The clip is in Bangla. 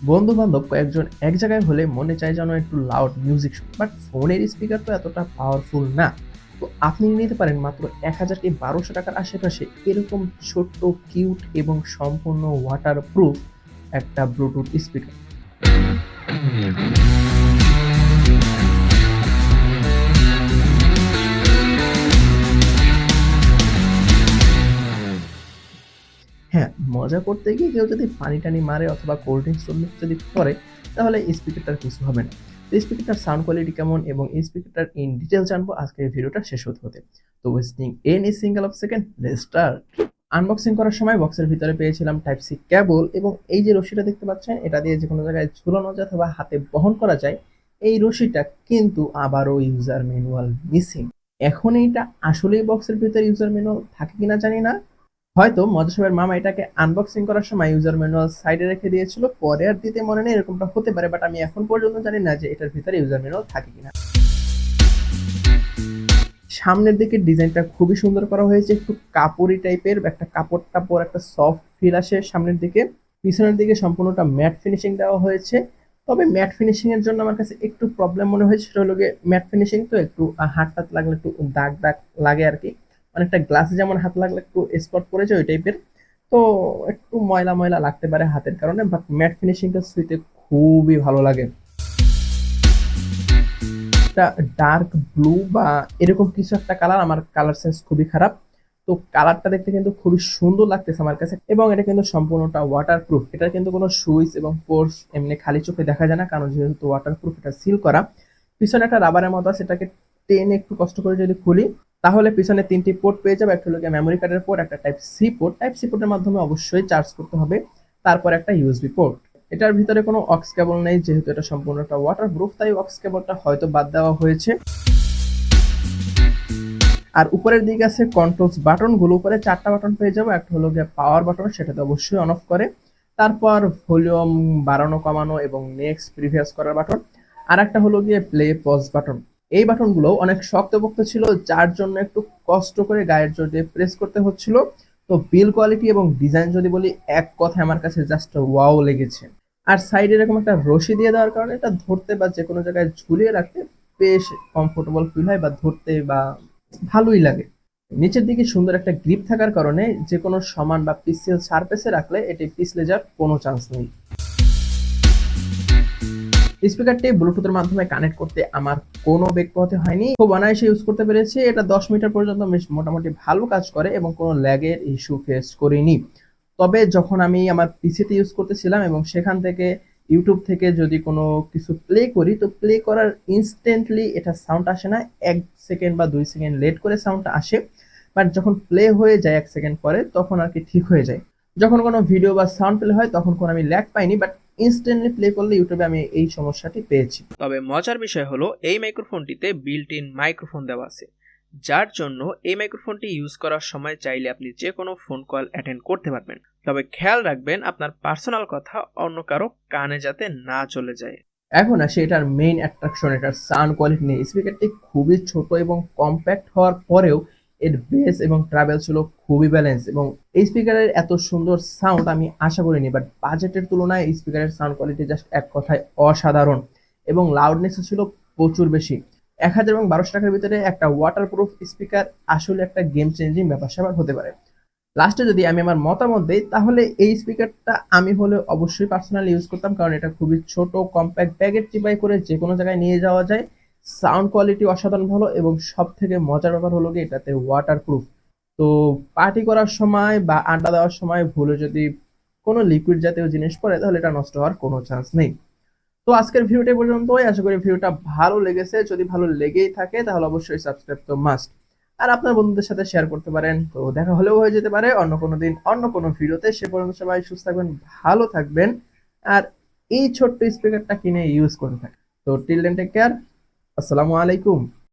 বন্ধু বান্ধব কয়েকজন এক জায়গায় হলে মনে চায় যেন একটু লাউড মিউজিক বাট ফোনের স্পিকার তো এতটা পাওয়ারফুল না। তো আপনি নিতে পারেন মাত্র এক হাজার কি বারোশো টাকার আশেপাশে এরকম ছোট্ট কিউট এবং সম্পূর্ণ ওয়াটার প্রুফ একটা ব্লুটুথ স্পিকার হ্যাঁ মজা করতে গিয়ে কেউ যদি পানি টানি মারে অথবা কোল্ড ড্রিঙ্কস যদি করে, তাহলে স্পিকারটার কিছু হবে না। স্পিকারটার সাউন্ড কোয়ালিটি কেমন এবং স্পিকারটার ইন ডিটেল জানব। আজকের ভিডিওটা শেষ হতে হতে। তো wasting any single of second start unboxing করার সময় বক্সের ভিতরে পেয়েছিলাম টাইপ সি ক্যাবল এবং এই যে রশিটা দেখতে পাচ্ছেন, এটা দিয়ে যে কোনো জায়গায় ঝুলানো যায় অথবা হাতে বহন করা যায়, এই রশিটা কিন্তু আবারও ইউজার ম্যানুয়াল মিসিং এখন এইটা আসলেই বক্সের ভিতরে ইউজার ম্যানুয়াল থাকে কিনা জানি না। হয়তো মজাসবের মামা এটাকে আনবক্সিং করার সময় ইউজার ম্যানুয়াল সাইডে রেখে দিয়েছিল, পরে আর দিতে মনে নেই, এরকমটা হতে পারে বাট আমি এখন পর্যন্ত জানি না যে এটার ভিতরে ইউজার ম্যানুয়াল থাকে কিনা। সামনের দিকে ডিজাইনটা খুবই সুন্দর করা হয়েছে, একটু কাপড়ি টাইপের, একটা কাপড় টাপড়, একটা সফট ফিল আসে সামনের দিকে। পিছনের দিকে সম্পূর্ণটা ম্যাট ফিনিশিং দেওয়া হয়েছে। তবে ম্যাট ফিনিশিং এর জন্য আমার কাছে একটু প্রবলেম মনে হয়েছে, সেটা হলো ম্যাট ফিনিশিং তো একটু হাত টাত লাগলে একটু দাগ দাগ লাগে আর কি। অনেকটা গ্লাসে যেমন হাত লাগলে একটু স্পট পড়েছে ওই টাইপের তো একটু ময়লা ময়লা লাগতে পারে হাতের কারণে বাট ম্যাট ফিনিশিংটা সুইতে খুবই ভালো লাগে। একটা ডার্ক ব্লু বা এরকম কিছু একটা কালার আমার কালার সেন্স খুবই খারাপ। তো কালারটা দেখতে কিন্তু খুবই সুন্দর লাগতেছে আমার কাছে, এবং এটা কিন্তু সম্পূর্ণটা ওয়াটার প্রুফ এটা কিন্তু কোনো সুইচ এবং ফোর্স এমনি খালি চোখে দেখা যায় না, কারণ যেহেতু ওয়াটার প্রুফ এটা সিল করা। পিছনে একটা রাবারের মতো আছে, এটাকে টেনে একটু কষ্ট করে যদি খুলি তাহলে পিছনে তিনটি পোর্ট পেয়ে যাবে, একটা হলো মেমোরি কার্ডের পোর্ট একটা type C port type C পোর্টের মাধ্যমে অবশ্যই চার্জ করতে হবে, তারপর একটা ইউএসবি পোর্ট এটার ভিতরে কোনো অক্স কেবল নেই, যেহেতু এটা সম্পূর্ণ একটা ওয়াটার প্রুফ তাই অক্স কেবলটা হয়তো বাদ দেওয়া হয়েছে। আর উপরের দিকে আছে কন্ট্রোলস বাটনগুলো উপরে চারটা বাটন পেয়ে যাব, একটা হলো গিয়ে পাওয়ার বাটন সেটাতে অবশ্যই অন অফ করে। তারপর ভলিউম বাড়ানো, কমানো এবং নেক্সট প্রিভিয়াস করার বাটন আর একটা হলো গিয়ে প্লে পজ বাটন এই বাটনগুলো অনেক শক্তপোক্ত ছিল, যার জন্য একটু কষ্ট করে গায়ের জোরে প্রেস করতে হচ্ছিল। তো বিল কোয়ালিটি এবং ডিজাইন যদি বলি, এক কথায় আমার কাছে জাস্ট ওয়াও লেগেছে। আর সাইডে এরকম একটা রশি দিয়ে দেওয়ার কারণে এটা ধরতে বা যে কোনো জায়গায় ঝুলিয়ে রাখতে বেশ কমফোর্টেবল ফিল হয় বা ধরতে বা ভালোই লাগে। নিচের দিকে সুন্দর একটা গ্রিপ থাকার কারণে যে কোনো সমান বা পিসেল সারফেসে রাখলে এটি পিছলে যাওয়ার কোনো চান্স নেই। স্পিকারটি ব্লুটুথের মাধ্যমে কানেক্ট করতে আমার কোনো বেগ পথে হয়নি। খুব অনায়াসে ইউজ করতে পেরেছি। এটা দশ মিটার পর্যন্ত বেশ মোটামুটি ভালো কাজ করে এবং কোনো ল্যাগের ইস্যু ফেস করিনি। তবে যখন আমি আমার পিসিতে ইউজ করতেছিলাম এবং সেখান থেকে ইউটিউব থেকে যদি কোনো কিছু প্লে করি, তো প্লে করার ইনস্ট্যান্টলি এটা সাউন্ড আসে না। এক সেকেন্ড বা দুই সেকেন্ড লেট করে সাউন্ডটা আসে। বাট যখন প্লে হয়ে যায় এক সেকেন্ড পরে, তখন আর কি ঠিক হয়ে যায়। যখন কোনো ভিডিও বা সাউন্ড প্লে হয়, তখন কোনো আমি ল্যাগ পাইনি। বাট ইনস্ট্যান্টলি প্লে করলে ইউটিউবে আমি এই সমস্যাটি পেয়েছি। তবে মজার বিষয় হলো এই মাইক্রোফোনটিতে বিল্ট ইন মাইক্রোফোন দেওয়া আছে। যার জন্য এই মাইক্রোফোনটি ইউজ করার সময় চাইলে আপনি যে কোনো ফোন কল অ্যাটেন্ড করতে পারবেন। তবে খেয়াল রাখবেন আপনার পার্সোনাল কথা অন্য কারও কানে যাতে না চলে যায়। এখন আসে এটার মেইন অ্যাট্রাকশন এটার সাউন্ড কোয়ালিটি নিয়ে। স্পিকারটি খুবই ছোট এবং কম্প্যাক্ট হওয়ার পরেও এর বেস এবং ট্রাভেল ছিল খুবই ব্যালেন্স এবং এই স্পিকারের এত সুন্দর সাউন্ড আমি আশা করিনি বাট বাজেটের তুলনায় এই স্পিকারের সাউন্ড কোয়ালিটি জাস্ট এক কথায় অসাধারণ এবং লাউডনেসও ছিল প্রচুর বেশি। এক হাজার এবং বারোশো টাকার ভিতরে একটা ওয়াটারপ্রুফ স্পিকার আসলে একটা গেম চেঞ্জিং ব্যাপার স্যাপার হতে পারে। লাস্টে যদি আমি আমার মতামত দিই, তাহলে এই স্পিকারটা আমি হলে অবশ্যই পার্সোনালি ইউজ করতাম, কারণ এটা খুবই ছোট কম্প্যাক্ট ব্যাগের চিপাই করে যে কোনো জায়গায় নিয়ে যাওয়া যায়। সাউন্ড কোয়ালিটি অসাধারণ ভালো এবং সব থেকে মজার ব্যাপার হলো কি এটাতে ওয়াটার প্রুফ তো পার্টি করার সময় বা আড্ডা দেওয়ার সময় ভুলে যদি কোনো লিকুইড জাতীয় জিনিস পড়ে, তাহলে এটা নষ্ট হওয়ার কোনো চান্স নেই। তো আজকের ভিডিওটা পর্যন্তই। আশা করি ভিডিওটা ভালো লেগেছে। যদি ভালো লেগেই থাকে, তাহলে অবশ্যই সাবস্ক্রাইব তো মাস্ট আর আপনার বন্ধুদের সাথে শেয়ার করতে পারেন। তো দেখা হলেও হয়ে যেতে পারে অন্য কোনো দিন, অন্য কোনো ভিডিওতে। সে পর্যন্ত সবাই সুস্থ থাকবেন, ভালো থাকবেন। আর এই ছোট্ট স্পিকারটা কিনে ইউজ করে থাকেন। তো টিল টেক কেয়ার আসসালামু আলাইকুম।